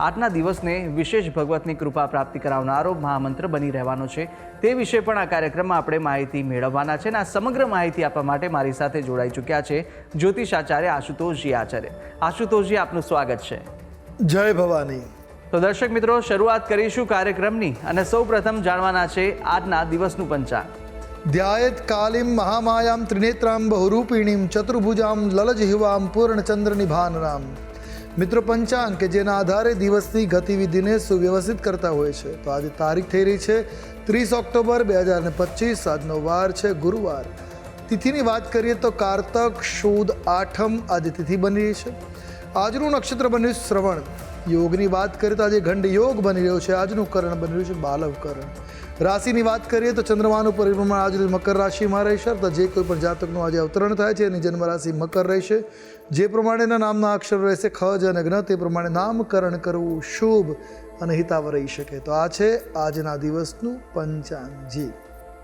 આજના દિવસને વિશેષ ભગવતની કૃપા પ્રાપ્તિ કરાવનારો મહામંત્ર બની રહેવાનો છે. તે વિશે પણ આ કાર્યક્રમમાં આપણે માહિતી મેળવવાના છે અને આ સમગ્ર માહિતી આપવા માટે મારી સાથે જોડાઈ ચૂક્યા છે જ્યોતિષ આચાર્ય આશુતોષજી આચાર્ય. આશુતોષજી આપનું સ્વાગત છે. જય ભવાની. તો દર્શક મિત્રો શરૂઆત કરીશું કાર્યક્રમની અને સૌ પ્રથમ જાણવાના છે આજના દિવસનું પંચાંગ. ધ્યાયત કાલીમ મહામાયામ ત્રિનેત્રામ બહુરૂપિણીમ ચતુર્ભુજામ લલજહિવામ પૂર્ણચંદ્ર નિભાનરામ. મિત્રો પંચાંગ, કે જેના આધારે દિવસની ગતિવિધિને સુવ્યવસ્થિત કરતા હોય છે. તો આજે તારીખ થઈ રહી છે ત્રીસ ઓક્ટોબર બે હજાર ને પચીસ. આજનો વાર છે ગુરુવાર. તિથિની વાત કરીએ તો કારતક શુદ આઠમ આજે તિથિ બની રહી છે. આજનું નક્ષત્ર બન્યું શ્રવણ. યોગની વાત કરીએ તો આજે ઘંડ યોગ બની રહ્યો છે. આજનું કરણ બની રહ્યું છે બાલવ કરણ. રાશિની વાત કરીએ તો ચંદ્રમાનું પરિભ્રમણ આજે મકર રાશિમાં રહેશે. અર્થાત જે કોઈ પણ જાતકનું આજે અવતરણ થાય છે, એની જન્મ રાશિ મકર રહેશે. જે પ્રમાણેના નામના અક્ષર રહેશે ખ જ અને જ્ઞ તે પ્રમાણે નામકરણ કરવું શુભ અને હિતાવ રહી શકે. તો આ છે આજના દિવસનું પંચાંગજી.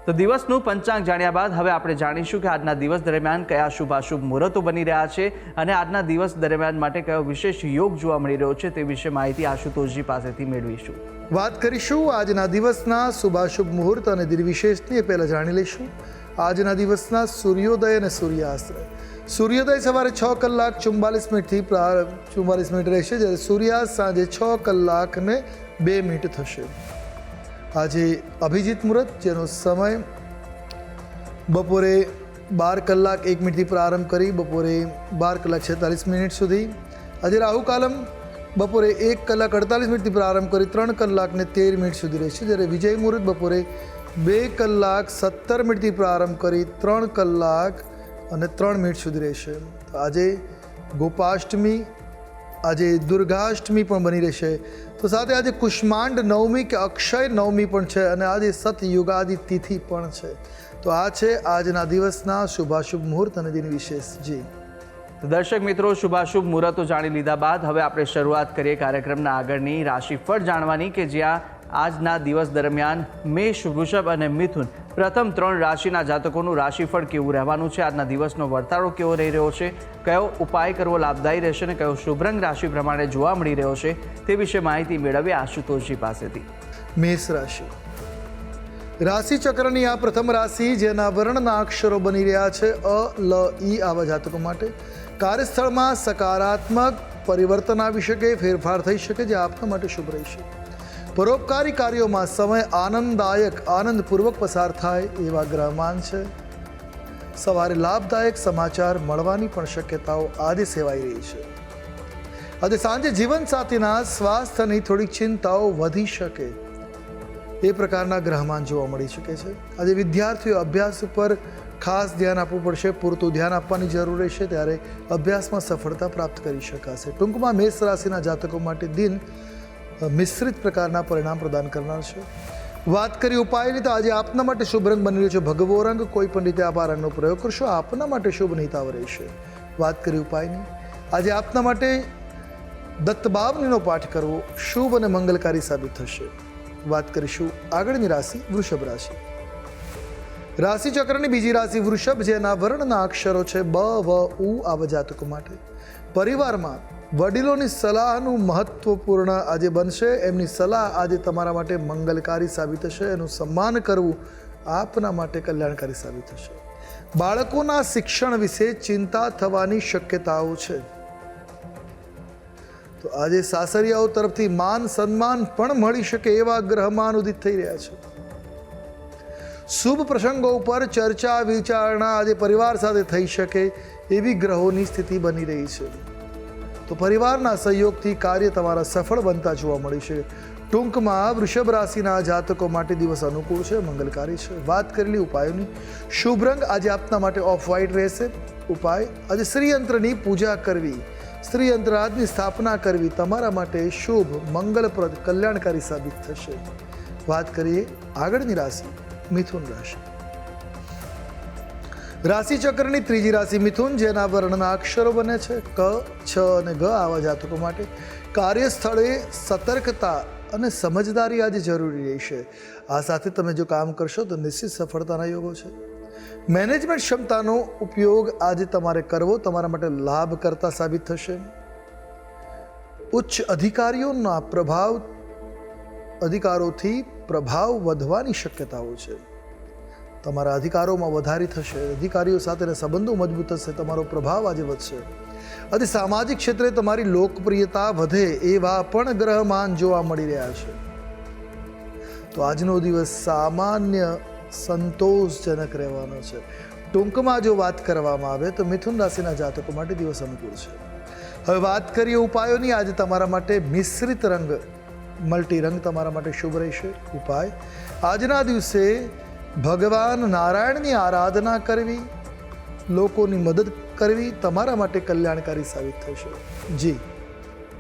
તો દિવસનું પંચાંગ જાણ્યા બાદ હવે આપણે જાણીશું કે આજના દિવસ દરમિયાન કયા શુભાશુભ મુહૂર્તો બની રહ્યા છે અને આજના દિવસ દરમિયાન માટે કયો વિશેષ યોગ જોવા મળી રહ્યો છે તે વિશે માહિતી આશુતોષજી પાસેથી મેળવીશું. વાત કરીશું આજના દિવસના શુભાશુભ મુહૂર્ત અને દિનવિશેષની એ પહેલાં જાણી લઈશું. આજના દિવસના સૂર્યોદય અને સૂર્યાસ્ત. સૂર્યોદય સવારે છ કલાક ચુમ્બાલીસ મિનિટથી ચુમ્બાલીસ મિનિટ રહેશે, જ્યારે સૂર્યાસ્ત સાંજે છ કલાક ને બે મિનિટ થશે. આજે અભિજીત મુહૂર્ત, જેનો સમય બપોરે બાર કલાક એક મિનિટથી પ્રારંભ કરી બપોરે બાર કલાક છેતાલીસ મિનિટ સુધી. આજે રાહુ કાલમ બપોરે એક કલાક અડતાલીસ મિનિટથી પ્રારંભ કરી ત્રણ કલાક ને તેર મિનિટ સુધી રહેશે, જ્યારે વિજય મુહૂર્ત બપોરે બે કલાક સત્તર મિનિટથી પ્રારંભ કરી ત્રણ કલાક અને ત્રણ મિનિટ સુધી રહેશે. તો આજે ગોપાષ્ટમી, આજે દુર્ગાષ્ટમી પણ બની રહેશે. તો સાથે આજે કુષ્માંડ નવમી કે અક્ષય નવમી પણ છે અને આજે સતયુગાદિ તિથિ પણ છે. તો આ છે આજના દિવસના શુભાશુભ મુહૂર્ત અને દિન વિશેષ જી. દર્શક મિત્રો, શુભાશુભ મુહૂર્તો જાણી લીધા બાદ હવે આપણે શરૂઆત કરીએ કાર્યક્રમના આગળની રાશિફળ જાણવાની કે જ્યાં આજના દિવસ દરમિયાન મેષ, વૃષભ અને મિથુન પ્રથમ ત્રણ રાશિના જાતકોનું રાશિફળ કેવું રહેવાનું છે? આજના દિવસનો વર્તારો કેવો રહી રહ્યો છે? કયો ઉપાય કરવો લાભદાયી રહેશે અને કયો શુભરંગ રાશિ પ્રમાણે જોવા મળી રહ્યો છે તે વિશે માહિતી મેળવીએ આશુતોષજી પાસેથી. મેષ રાશિ. રાશિ ચક્રની આ પ્રથમ રાશિ જેના વર્ણના અક્ષરો બની રહ્યા છે અ, લ, ઈ આવા જાતકો માટે. કાર્યસ્થળમાં સકારાત્મક પરિવર્તન આવી શકે, ફેરફાર થઈ શકે જે આપના માટે શુભ રહેશે પરોપકારી કાર્યોમાં સમય આનંદદાયક, આનંદપૂર્વક પસાર થાય એવા ગ્રહમાન છે. સવારે લાભદાયક સમાચાર મળવાની પણ શક્યતાઓ આજે સેવાઈ રહી છે. આજે સાંજે જીવનસાથીના સ્વાસ્થ્યની થોડીક ચિંતાઓ વધી શકે. એ પ્રકારના ગ્રહમાન જોવા મળી શકે છે. આજે વિદ્યાર્થીઓ અભ્યાસ ઉપર ખાસ ધ્યાન આપવું પડશે, પૂરતું ધ્યાન આપવાની જરૂર રહેશે, ત્યારે અભ્યાસમાં સફળતા પ્રાપ્ત કરી શકાશે. ટૂંકમાં મેષ રાશિના જાતકો માટે દિન મિશ્રિત પ્રકારના પરિણામ પ્રદાન કરનાર છે. વાત કરી ઉપાયની તો આજે આપના માટે શુભ રંગ બની રહ્યો છે. ભગવો રંગ, કોઈ પણ રીતે આપ આ રંગનો પ્રયોગ કરશો, આપના માટે શુભ નિતાવ રહેશે. વાત કરી ઉપાયની. આજે આપના માટે દત્તબાવનીનો પાઠ કરવો શુભ અને મંગલકારી સાબિત થશે. વાત કરીશું આગળની રાશિ વૃષભ રાશિ. રાશિ ચક્રની બીજી રાશિ વૃષભ, જેના વર્ણના અક્ષરો છે બ, વ, ઉ આવા જાતકો માટે. પરિવારમાં વડીલોની સલાહનું મહત્વપૂર્ણ આજે બનશે. એમની સલાહ આજે તમારા માટે મંગલકારી સાબિત થશે. એનું સન્માન કરવું આપના માટે કલ્યાણકારી સાબિત થશે. બાળકોના શિક્ષણ વિશે ચિંતા થવાની શક્યતાઓ છે. તો આજે સાસરિયાઓ તરફથી માન સન્માન પણ મળી શકે એવા ગ્રહમાન ઉદિત થઈ રહ્યા છે. શુભ પ્રસંગો ઉપર ચર્ચા વિચારણા આજે પરિવાર સાથે થઈ શકે એવી ગ્રહોની સ્થિતિ બની રહી છે. તો પરિવારના સહયોગથી કાર્ય તમારા સફળ બનતા જોવા મળી છે. ટૂંકમાં વૃષભ રાશિના જાતકો માટે દિવસ અનુકૂળ છે, મંગલકારી છે. વાત કરેલી ઉપાયોની. શુભ રંગ આજે આપના માટે ઓફ વ્હાઇટ રહેશે. ઉપાય, આજે શ્રીયંત્રની પૂજા કરવી. શ્રીયંત્રાજની સ્થાપના કરવી. તમારા માટે શુભ, મંગલપ્રદ, કલ્યાણકારી સાબિત થશે. વાત કરીએ આગળની રાશિ, મિથુન રાશિ. રાશિ ચક્રની ત્રીજી રાશિ મિથુન, જેના વર્ણના અક્ષરો બને છે ક, છ અને ગ. આવા જાતકો માટે કાર્યસ્થળે સતર્કતા અને સમજદારી આજે જરૂરી રહેશે આ સાથે તમે જો કામ કરશો તો નિશ્ચિત સફળતાના યોગો છે. મેનેજમેન્ટ ક્ષમતાનો ઉપયોગ આજે તમારે કરવો, તમારા માટે લાભ કરતા સાબિત થશે. ઉચ્ચ અધિકારીઓના પ્રભાવ, અધિકારોથી પ્રભાવ વધવાની શક્યતાઓ છે. તમારા અધિકારોમાં વધારી થશે, અધિકારીઓ સાથેના સંબંધો મજબૂત થશે, તમારો પ્રભાવ આજે વધશે. અને સામાજિક ક્ષેત્રે તમારી લોકપ્રિયતા વધે એવા પણ ગ્રહમાન જોવા મળી રહ્યા છે. તો આજનો દિવસ સામાન્ય સંતોષજનક રહેવાનો છે. ટૂંકમાં જો વાત કરવામાં આવે તો મિથુન રાશિના જાતકો માટે દિવસ અનુકૂળ છે. હવે વાત કરીએ ઉપાયોની. આજે તમારા માટે મિશ્રિત રંગ, મલ્ટી રંગ તમારા માટે શુભ રહેશે. ઉપાય, આજના દિવસે ભગવાન નારાયણની આરાધના કરવી લોકોની મદદ કરવી તમારા માટે કલ્યાણકારી સાબિત થશે. જી.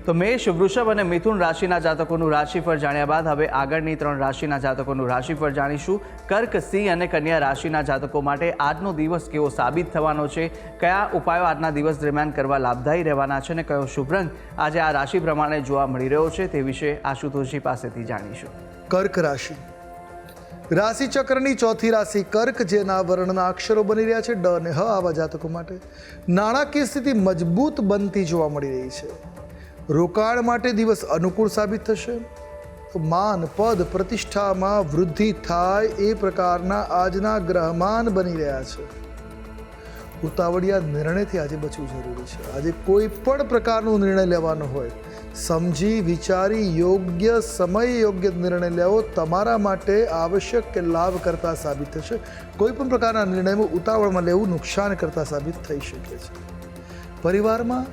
તો મેષ વૃષભ અને મિથુન રાશિના જાતકોનું રાશિફળ જાણ્યા બાદ હવે આગળની ત્રણ રાશિના જાતકોનું રાશિફળ જાણીશું. કર્ક સિંહ અને કન્યા રાશિના જાતકો માટે આજનો દિવસ કેવો સાબિત થવાનો છે? કયા ઉપાયો આજના દિવસ દરમિયાન કરવા લાભદાયી રહેવાના છે અને કયો શુભ રંગ આજે આ રાશિ પ્રમાણે જોવા મળી રહ્યો છે તે વિશે આશુતોષજી પાસેથી જાણીશું. કર્ક રાશિ. રાશિ ચક્રની ચોથી રાશિ કર્ક, જેના વર્ણના અક્ષરો બની રહ્યા છે, ડ અને હ આવા જાતકો માટે નાણાકીય સ્થિતિ મજબૂત બનતી જોવા મળી રહી છે. રોકાણ માટે દિવસ અનુકૂળ સાબિત થશે. માન, પદ, પ્રતિષ્ઠામાં વૃદ્ધિ થાય એ પ્રકારના આજના ગ્રહમાન બની રહ્યા છે. ઉતાવળિયા નિર્ણયથી આજે બચવું જરૂરી છે. આજે કોઈ પણ પ્રકારનો નિર્ણય લેવાનો હોય, સમજી, વિચારી, યોગ્ય સમય યોગ્ય નિર્ણય લેવો તમારા માટે આવશ્યક કે લાભ કરતા સાબિત થશે. કોઈ પણ પ્રકારના નિર્ણયમાં ઉતાવળમાં લેવું નુકસાન કરતા સાબિત થઈ શકે છે. પરિવારમાં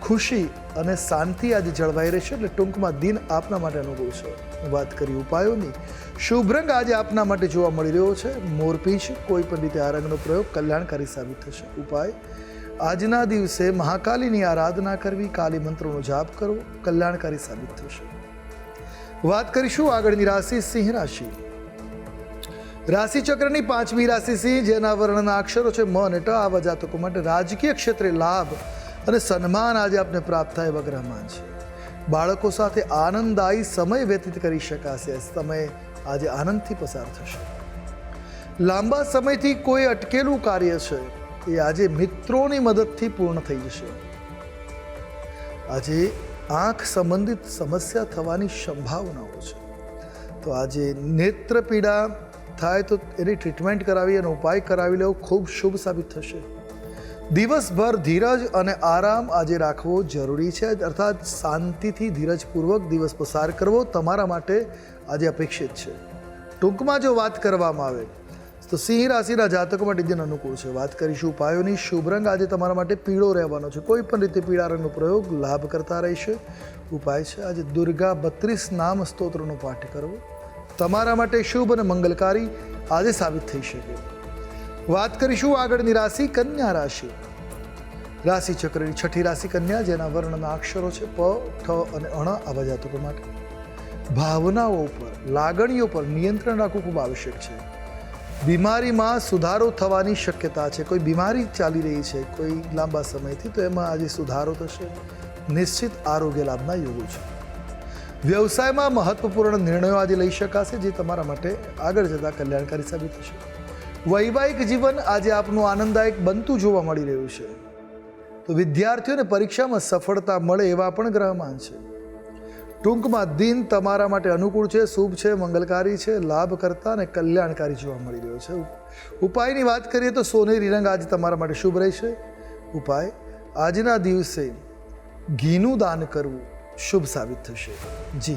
ખુશી અને શાંતિ આજે જળવાઈ રહેશે એટલે ટૂંકમાં દિન આપના માટે અનુભવ છે. વાત કરી ઉપાયોની. શુભ રંગ આજે આપના માટે જોવા મળી રહ્યો છે. મોરપીંછ કોઈ પણ રીતે આ રંગનો પ્રયોગ કલ્યાણકારી સાબિત થશે. ઉપાય? આજના દિવસે મહાકાલીની આરાધના કરવી, કાલી મંત્રોનો જાપ કરવો કલ્યાણકારી સાબિત થશે. વાત કરીશું આગળની રાશિ સિંહ રાશિ. રાશિ ચક્રની પાંચમી રાશિ સિંહ, જેના વર્ણના અક્ષરો છે મ અને ટ આવા જાતકો માટે રાજકીય ક્ષેત્રે લાભ અને સન્માન આજે આપને પ્રાપ્ત થાય એવા ગ્રહમાં છે. બાળકો સાથે આનંદદાયી સમય વ્યતીત કરી શકાશે. સમય આજે આનંદથી પસાર થશે. લાંબા સમયથી કોઈ અટકેલું કાર્ય છે, એ આજે મિત્રોની મદદથી પૂર્ણ થઈ જશે. આજે આંખ સંબંધિત સમસ્યા થવાની સંભાવનાઓ છે. તો આજે નેત્ર પીડા થાય તો એની ટ્રીટમેન્ટ કરાવી અને ઉપાય કરાવી લેવો ખૂબ શુભ સાબિત થશે. દિવસભર ધીરજ અને આરામ આજે રાખવો જરૂરી છે. અર્થાત શાંતિથી ધીરજપૂર્વક દિવસ પસાર કરવો તમારા માટે આજે અપેક્ષિત છે. ટૂંકમાં જો વાત કરવામાં આવે, તો સિંહ રાશિના જાતકો માટે દિન અનુકૂળ છે, વાત કરીશું ઉપાયોની. શુભ રંગ આજે તમારા માટે પીળો રહેવાનો છે. કોઈ પણ રીતે પીળા રંગનો પ્રયોગ લાભ કરતા રહેશે. ઉપાય છે આજે દુર્ગા બત્રીસ નામ સ્તોત્રનો પાઠ કરવો. તમારા માટે શુભ અને મંગલકારી આજે સાબિત થઈ શકે. વાત કરીશું આગળની રાશિ કન્યા રાશિ. રાશિ ચક્રની છઠ્ઠી રાશિ કન્યા, જેના વર્ણના અક્ષરો છે પ, ઠ અને અણ આવા જાતકો માટે. ભાવનાઓ ઉપર લાગણીઓ પર નિયંત્રણ રાખવું ખૂબ આવશ્યક છે. બીમારીમાં સુધારો થવાની શક્યતા છે. કોઈ બીમારી ચાલી રહી છે કોઈ લાંબા સમયથી, તો એમાં આજે સુધારો થશે. નિશ્ચિત આરોગ્ય લાભના યોગો છે. વ્યવસાયમાં મહત્વપૂર્ણ નિર્ણયો આજે લઈ શકાશે, જે તમારા માટે આગળ જતાં કલ્યાણકારી સાબિત થશે. વૈવાહિક જીવન આજે આપનું આનંદદાયક બનતું જોવા મળી રહ્યું છે. તો વિદ્યાર્થીઓને પરીક્ષામાં સફળતા મળે એવા પણ ગ્રહમાન છે. ટૂંકમાં દિન તમારા માટે અનુકૂળ છે, શુભ છે, મંગલકારી છે, લાભકર્તા અને કલ્યાણકારી જોવા મળી રહ્યો છે. ઉપાયની વાત કરીએ તો સોનેરી રંગ આજે તમારા માટે શુભ રહેશે. ઉપાય, આજના દિવસે ઘીનું દાન કરવું શુભ સાબિત થશે. જી.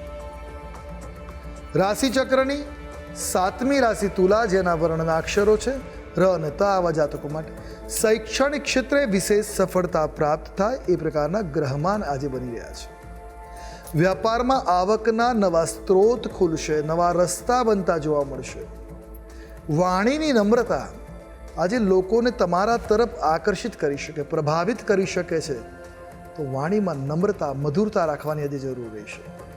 રાશિ ચક્રની સાતમી રાશિ તુલા, જેના વર્ણના અક્ષરો છે, ર અને ત આવા જાતકો માટે. શૈક્ષણિક ક્ષેત્રે વિશેષ સફળતા પ્રાપ્ત થાય એ પ્રકારના ગ્રહમાન આજે બની રહ્યા છે. વ્યાપારમાં આવકના નવા સ્ત્રોત ખુલશે, નવા રસ્તા બનતા જોવા મળશે. વાણીની નમ્રતા આજે લોકોને તમારા તરફ આકર્ષિત કરી શકે, પ્રભાવિત કરી શકે છે. તો વાણીમાં નમ્રતા, મધુરતા રાખવાની આજે જરૂર રહેશે.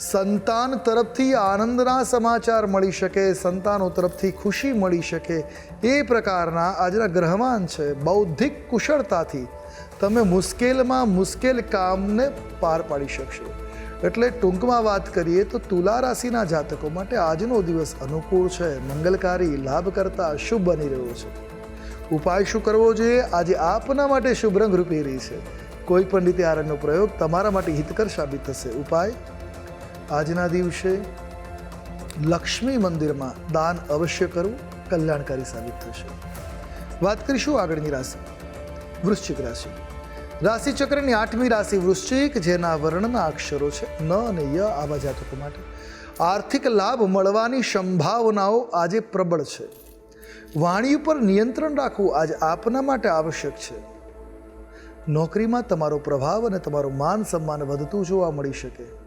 સંતાન તરફથી આનંદના સમાચાર મળી શકે, સંતાનો તરફથી ખુશી મળી શકે. એ પ્રકારના આજના ગ્રહમાન છે બૌદ્ધિક કુશળતાથી. તમે મુશ્કેલમાં મુશ્કેલ કામને પાર પાડી શકશો. એટલે ટૂંકમાં વાત કરીએ તો તુલા રાશિના જાતકો માટે આજનો દિવસ અનુકૂળ છે, મંગલકારી, લાભકર્તા, શુભ બની રહ્યો છે. ઉપાય શું કરવો જોઈએ? આજે આપના માટે શુભ રંગ રૂપી રહી છે. કોઈ પણ રીતે આ પ્રયોગ તમારા માટે હિતકર સાબિત થશે. ઉપાય? આજના દિવસે લક્ષ્મી મંદિરમાં દાન અવશ્ય કરવું કલ્યાણકારી સાબિત થશે. વાત કરીશું આગળની રાશિ, વૃશ્ચિક રાશિ. રાશિ ચક્રની આઠમી રાશિ વૃશ્ચિક, જેના વર્ણના અક્ષરો છે ન અને ય આવા જાતકો માટે. આર્થિક લાભ મળવાની સંભાવનાઓ આજે પ્રબળ છે. વાણી ઉપર નિયંત્રણ રાખવું આજે આપના માટે આવશ્યક છે. નોકરીમાં તમારો પ્રભાવ અને તમારું માન સન્માન વધતું જોવા મળી શકે.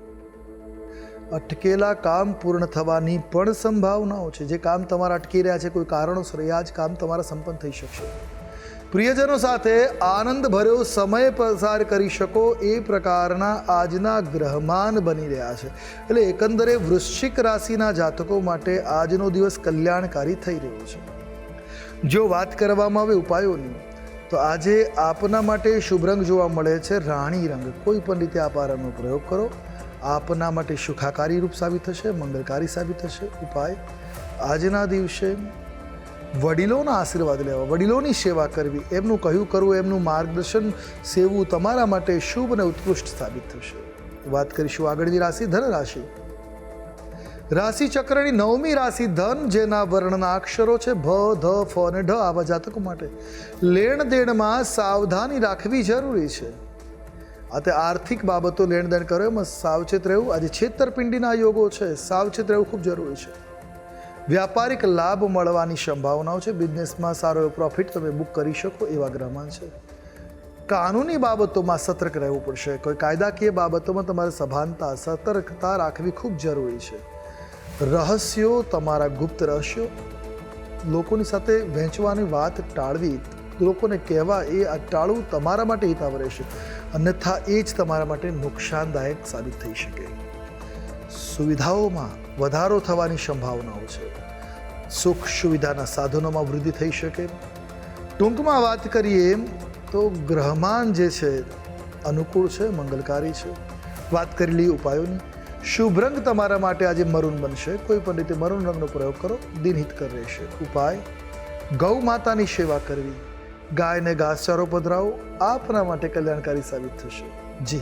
અટકેલા કામ પૂર્ણ થવાની પણ સંભાવનાઓ છે. જે કામ તમારા અટકી રહ્યા છે, કોઈ કારણોસર, એ આજ કામ તમારા સંપન્ન થઈ શકશે. પ્રિયજનો સાથે આનંદ ભર્યો સમય પસાર કરી શકો એ પ્રકારના આજના ગ્રહમાન બની રહ્યા છે. એટલે એકંદરે વૃશ્ચિક રાશિના જાતકો માટે આજનો દિવસ કલ્યાણકારી થઈ રહ્યો છે. જો વાત કરવામાં આવે ઉપાયોની, તો આજે આપના માટે શુભ રંગ જોવા મળે છે, રાણી રંગ. કોઈ પણ રીતે આપ આ રંગનો પ્રયોગ કરો. આપના માટે સુખાકારી રૂપ સાબિત થશે મંગલકારી સાબિત થશે. ઉપાય, આજના દિવસે વડીલોના આશીર્વાદ લેવા, વડીલોની સેવા કરવી, એમનું કહ્યું કરવું, એમનું માર્ગદર્શન સેવવું તમારા માટે શુભ અને ઉત્કૃષ્ટ સાબિત થશે. વાત કરીશું આગળની રાશિ, ધન રાશિ. રાશિ ચક્રની નવમી રાશિ, ધન, જેના વર્ણના અક્ષરો છે ભ, ધ, ફ અને ઢ આવા જાતકો માટે. લેણ દેણમાં સાવધાની રાખવી જરૂરી છે. આ તે આર્થિક બાબતો લેણ દેણ કરો, એમાં સાવચેત રહેવું. આજે છેતરપિંડીના યોગો છે, સાવચેત રહેવું ખૂબ જરૂરી છે. વ્યાપારિક લાભ મળવાની સંભાવનાઓ છે. બિઝનેસમાં સારો એવો પ્રોફિટ તમે બુક કરી શકો એવા ગ્રહમાં છે. કાનૂની બાબતોમાં સતર્ક રહેવું પડશે. કોઈ કાયદાકીય બાબતોમાં તમારે સભાનતા, સતર્કતા રાખવી ખૂબ જરૂરી છે. રહસ્યો તમારા ગુપ્ત રહસ્યો. લોકોની સાથે વહેંચવાની વાત ટાળવી લોકોને કહેવા એ ટાળવું તમારા માટે હિતાવ રહેશે. અન્યથા એ જ તમારા માટે નુકસાનદાયક સાબિત થઈ શકે. સુવિધાઓમાં વધારો થવાની સંભાવનાઓ છે. સુખ સુવિધાના સાધનોમાં વૃદ્ધિ થઈ શકે. ટૂંકમાં વાત કરીએ તો ગ્રહમાન જે છે, અનુકૂળ છે, મંગલકારી છે. વાત કરી લઈએ ઉપાયોની. શુભ રંગ તમારા માટે આજે મરૂન બનશે. કોઈ પણ રીતે મરૂન રંગનો પ્રયોગ કરો. દિનહિતકર રહેશે. ઉપાય, ગૌ માતાની સેવા કરવી. ગાયને ઘાસચારો પધરાવો આપના માટે કલ્યાણકારી સાબિત થશે. જી.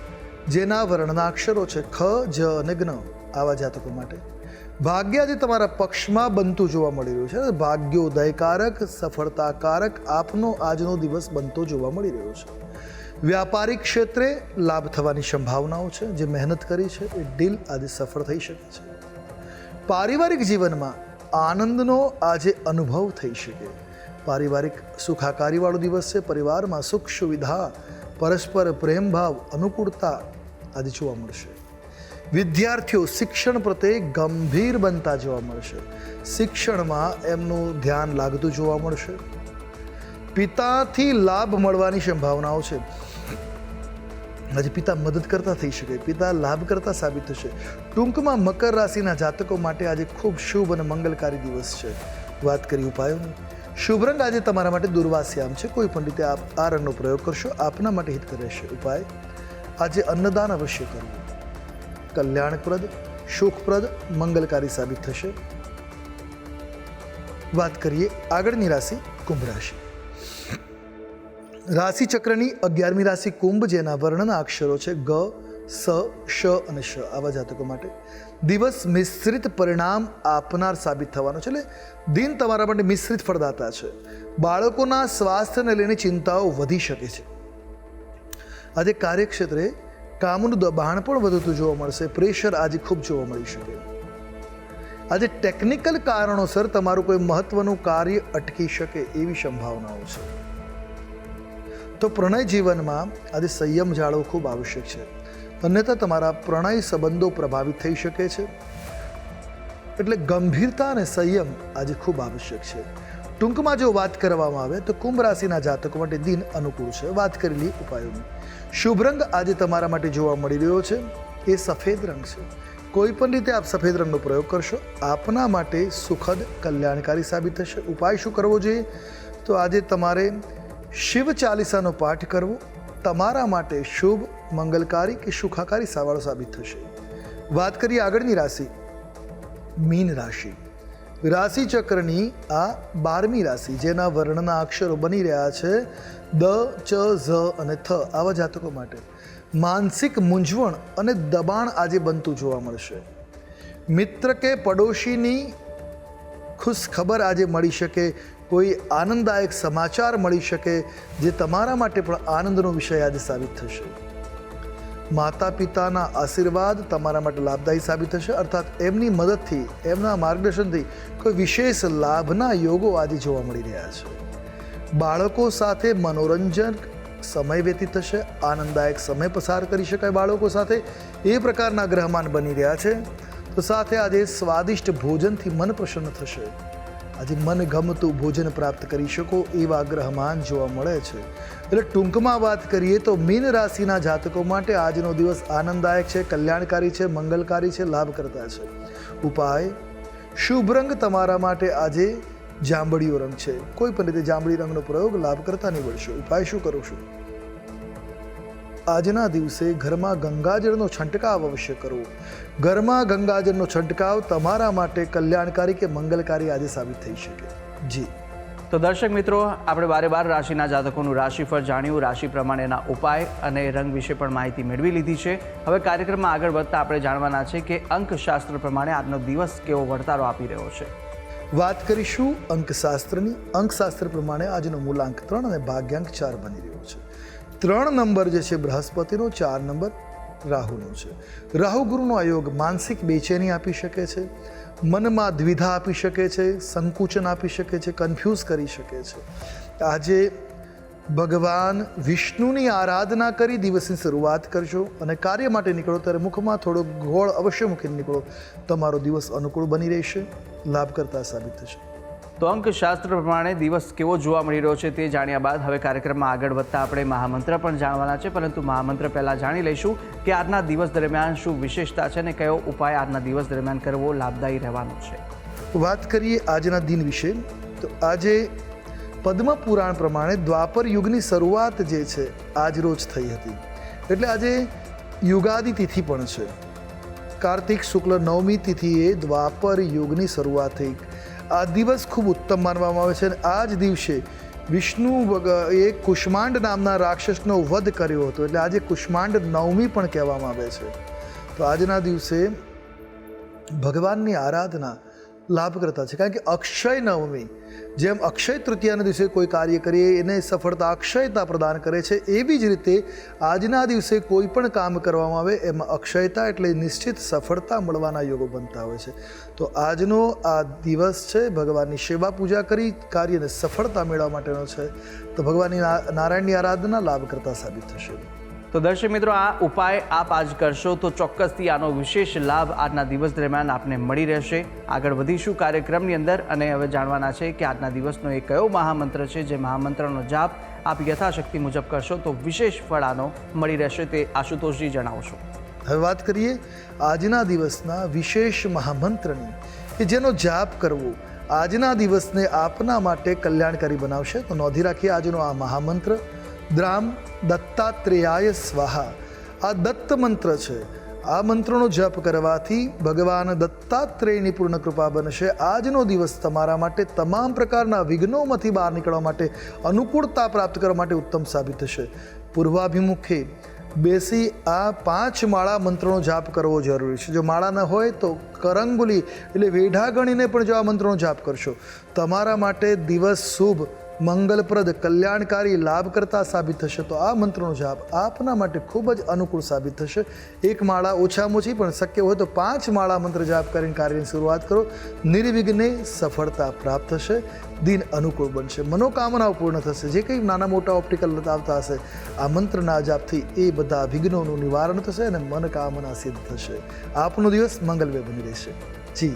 જેના વર્ણના અક્ષરો છે ખ, જ અને જ્ઞ આવા જાતકો માટે. ભાગ્ય આજે તમારા પક્ષમાં બનતું જોવા મળી રહ્યું છે. ભાગ્યોદયકારક, સફળતાકારક આપનો આજનો દિવસ બનતો જોવા મળી રહ્યો છે. વ્યાપારિક ક્ષેત્રે લાભ થવાની સંભાવનાઓ છે. જે મહેનત કરી છે, એ ડીલ આજે સફળ થઈ શકે છે. પારિવારિક જીવનમાં આનંદનો આજે અનુભવ થઈ શકે. પારિવારિક સુખાકારીવાળો દિવસ છે. પરિવારમાં સુખ સુવિધા પરસ્પર પ્રેમભાવ અનુકૂળતા આજે જોવા મળશે. વિદ્યાર્થીઓ શિક્ષણ પ્રત્યે ગંભીર બનતા જોવા મળશે. શિક્ષણમાં એમનું ધ્યાન લાગતું જોવા મળશે. પિતાથી લાભ મળવાની સંભાવનાઓ છે. આજે પિતા મદદ કરતા થઈ શકે, પિતા લાભ કરતા સાબિત થશે. ટૂંકમાં મકર રાશિના જાતકો માટે આજે ખૂબ શુભ અને મંગલકારી દિવસ છે. વાત કરી ઉપાયોની. શુભ રંગ આજે તમારા માટે દુર્વાસ્યામ છે. કોઈ પણ રીતે આપ આ રંગનો પ્રયોગ કરશો, આપના માટે હિત રહેશે. ઉપાય? આજે અન્નદાન અવશ્ય કરવું. કલ્યાણપ્રદ સુખપ્રદ મંગલકારી સાબિત થશે. વાત કરીએ આગળની રાશિ કુંભ રાશિ. રાશિ ચક્રની અગિયારમી રાશિ કુંભ, જેના વર્ણના અક્ષરો છે ગ, સ, શ અને શ, આવા જાતકો માટે. દિવસ મિશ્રિત પરિણામ આપનાર સાબિત થવાનો છે. એટલે દિન તમારા માટે મિશ્રિત ફળદાતા છે. બાળકોના સ્વાસ્થ્યને લઈને ચિંતાઓ વધી શકે છે. આજે કાર્યક્ષેત્રે કામનું દબાણ પણ વધતું જોવા મળશે. પ્રેશર આજે ખૂબ જોવા મળી શકે. આજે ટેકનિકલ કારણોસર તમારું કોઈ મહત્વનું કાર્ય અટકી શકે એવી સંભાવનાઓ છે. તો પ્રણય જીવનમાં આજે સંયમ જાળવો ખૂબ આવશ્યક છે. અન્યથા તમારા પ્રણય સંબંધો પ્રભાવિત થઈ શકે છે. એટલે ગંભીરતા અને સંયમ આજે ખૂબ આવશ્યક છે. ટૂંકમાં જો વાત કરવામાં આવે તો કુંભ રાશિના જાતકો માટે દિન અનુકૂળ છે. વાત કરેલી ઉપાયોની. શુભ રંગ આજે તમારા માટે જોવા મળી રહ્યો છે. એ સફેદ રંગ છે. કોઈ પણ રીતે આપ સફેદ રંગનો પ્રયોગ કરશો, આપના માટે સુખદ, કલ્યાણકારી સાબિત થશે. ઉપાય શું કરવો જોઈએ? તો આજે તમારે શિવ ચાલીસાનો પાઠ કરવો. તમારા માટે શુભ મંગલકારી કે સુખાકારી સાવાળો સાબિત થશે. વાત કરીએ આગળની રાશિ, મીન રાશિ. રાશિ ચક્રની આ બારમી રાશિ, જેના વર્ણના અક્ષરો બની રહ્યા છે દ, ચ, ઝ અને થ, આવા જાતકો માટે. માનસિક મૂંઝવણ અને દબાણ આજે બનતું જોવા મળશે. મિત્ર કે પડોશીની ખુશ ખબર આજે મળી શકે, કોઈ આનંદદાયક સમાચાર મળી શકે, જે તમારા માટે પણ આનંદનો વિષય આજે સાબિત થશે. માતા પિતાના આશીર્વાદ તમારા માટે લાભદાયી સાબિત થશે. અર્થાત એમની મદદથી, એમના માર્ગદર્શનથી કોઈ વિશેષ લાભના યોગો આજે જોવા મળી રહ્યા છે. બાળકો સાથે મનોરંજન સમય વ્યતીત થશે. આનંદદાયક સમય પસાર કરી શકાય બાળકો સાથે. એ પ્રકારના ગ્રહમાન બની રહ્યા છે. તો સાથે આજે સ્વાદિષ્ટ ભોજનથી મન પ્રસન્ન થશે. આજે મન ગમતું ભોજન પ્રાપ્ત કરી શકો એવા ગ્રહમાન જોવા મળે છે. એટલે ટૂંકમાં વાત કરીએ તો મીન રાશિના જાતકો માટે આજનો દિવસ આનંદદાયક છે, કલ્યાણકારી છે, મંગલકારી છે, લાભકર્તા છે. ઉપાય, શુભ રંગ તમારા માટે આજે જાંબળીઓ રંગ છે. કોઈ પણ રીતે જાંબળી રંગનો પ્રયોગ લાભકર્તા નીવડશે. ઉપાય શું કરું છું? આજના દિવસે ઘરમાં ગંગાજળનો છંટકાવ અવશ્ય કરવો ઘરમાં ગંગાજળનો છંટકાવ તમારા માટે કલ્યાણકારી કે મંગલકારી આજે સાબિત થઈ શકે. જી. તો દર્શક મિત્રો આપણે બારે બાર રાશિના જાતકોનું રાશિફળ જાણ્યું રાશિ પ્રમાણેના ઉપાય અને રંગ વિશે પણ માહિતી મેળવી લીધી છે. હવે કાર્યક્રમમાં આગળ વધતા આપણે જાણવાના છે કે અંકશાસ્ત્ર પ્રમાણે આજનો દિવસ કેવો વર્તારો આપી રહ્યો છે. વાત કરીશું અંકશાસ્ત્રની. અંકશાસ્ત્ર પ્રમાણે આજનો મૂલાંક ત્રણ અને ભાગ્યાંક ચાર બની રહ્યો છે. ત્રણ નંબર જે છે બૃહસ્પતિનો ચાર નંબર રાહુનો છે. રાહુ ગુરુનો આયોગ માનસિક બેચેની આપી શકે છે, મનમાં દ્વિધા આપી શકે છે, સંકુચન આપી શકે છે કન્ફ્યુઝ કરી શકે છે. આજે ભગવાન વિષ્ણુની આરાધના કરી દિવસની શરૂઆત કરજો અને કાર્ય માટે નીકળો ત્યારે મુખમાં થોડો ગોળ અવશ્ય મૂકીને નીકળો. તમારો દિવસ અનુકૂળ બની રહેશે. લાભ કરતા સાબિત થશે. તો અંકશાસ્ત્ર પ્રમાણે દિવસ કેવો જોવા મળી રહ્યો છે તે જાણ્યા બાદ હવે કાર્યક્રમમાં આગળ વધતા આપણે મહામંત્ર પણ જાણવાના છે, પરંતુ મહામંત્ર પહેલાં જાણી લઈશું કે આજના દિવસ દરમિયાન શું વિશેષતા છે અને કયો ઉપાય આજના દિવસ દરમિયાન કરવો લાભદાયી રહેવાનો છે. વાત કરીએ આજના દિન વિશે, તો આજે પદ્મ પુરાણ પ્રમાણે દ્વાપર યુગની શરૂઆત જે છે, આજ રોજ થઈ હતી. એટલે આજે યુગાદિ તિથિ પણ છે. કાર્તિક શુક્લ નવમી તિથિએ દ્વાપર યુગની શરૂઆત થઈ. આ દિવસ ખૂબ ઉત્તમ માનવામાં આવે છે અને આ જ દિવસે વિષ્ણુ એ કુષ્માંડ નામના રાક્ષસનો વધ કર્યો હતો. એટલે આજે કુષ્માંડ નવમી પણ કહેવામાં આવે છે. તો આજના દિવસે ભગવાનની આરાધના લાભકર્તા છે. કારણ કે અક્ષય નવમી, જેમ અક્ષય તૃતીયાના દિવસે કોઈ કાર્ય કરીએ એને સફળતા અક્ષયતા પ્રદાન કરે છે, એવી જ રીતે આજના દિવસે કોઈ પણ કામ કરવામાં આવે, એમાં અક્ષયતા એટલે નિશ્ચિત સફળતા મળવાના યોગો બનતા હોય છે. તો આજનો આ દિવસ છે, ભગવાનની સેવા પૂજા કરી, કાર્યને સફળતા મેળવવા માટેનો છે. તો ભગવાનની નારાયણની આરાધના લાભકર્તા સાબિત થશે. તો દર્શક મિત્રો, આ ઉપાય આપ આજ કરશો તો ચોક્કસથી આનો વિશેષ લાભ આજના દિવસ દરમિયાન આપને મળી રહેશે. આગળ વધીશું કાર્યક્રમની અંદર અને હવે જાણવાના છે કે આજના દિવસનો એ કયો મહામંત્ર છે જે મહામંત્રનો જાપ આપ યથાશક્તિ મુજબ કરશો તો વિશેષ ફળ આનો મળી રહેશે તે આશુતોષજી જણાવશો. હવે વાત કરીએ આજના દિવસના વિશેષ મહામંત્રની કે જેનો જાપ કરવો. આજના દિવસને આપના માટે કલ્યાણકારી બનાવશે. તો નોંધી રાખીએ આજનો આ મહામંત્ર. દ્રામ દત્તાત્રેયાય સ્વાહા. આ દત્ત મંત્ર છે. આ મંત્રનો જપ કરવાથી ભગવાન દત્તાત્રેયની પૂર્ણ કૃપા બનશે. આજનો દિવસ તમારા માટે તમામ પ્રકારના વિઘ્નોમાંથી બહાર નીકળવા માટે અનુકૂળતા પ્રાપ્ત કરવા માટે ઉત્તમ સાબિત થશે. પૂર્વાભિમુખે બેસી આ પાંચ માળા મંત્રનો જાપ કરવો જરૂરી છે. જો માળા ન હોય તો કરંગુલી એટલે વેઢા ગણીને પણ જો આ મંત્રનો જાપ કરશો. તમારા માટે દિવસ શુભ. મંગલપ્રદ કલ્યાણકારી લાભકર્તા સાબિત થશે. તો આ મંત્રનો જાપ આપના માટે ખૂબ જ અનુકૂળ સાબિત થશે. એક માળા ઓછામાં ઓછી પણ શક્ય હોય તો પાંચ માળા મંત્ર જાપ કરીને કાર્યની શરૂઆત કરો. નિર્વિઘ્ને સફળતા પ્રાપ્ત થશે. દિન અનુકૂળ બનશે. મનોકામનાઓ પૂર્ણ થશે. જે કંઈ નાના મોટા ઓપ્ટિકલ આવતા હશે, આ મંત્રના જાપથી એ બધા વિઘ્નોનું નિવારણ થશે અને મનોકામના સિદ્ધ થશે. આપનો દિવસ મંગલમય બની રહેશે. જી.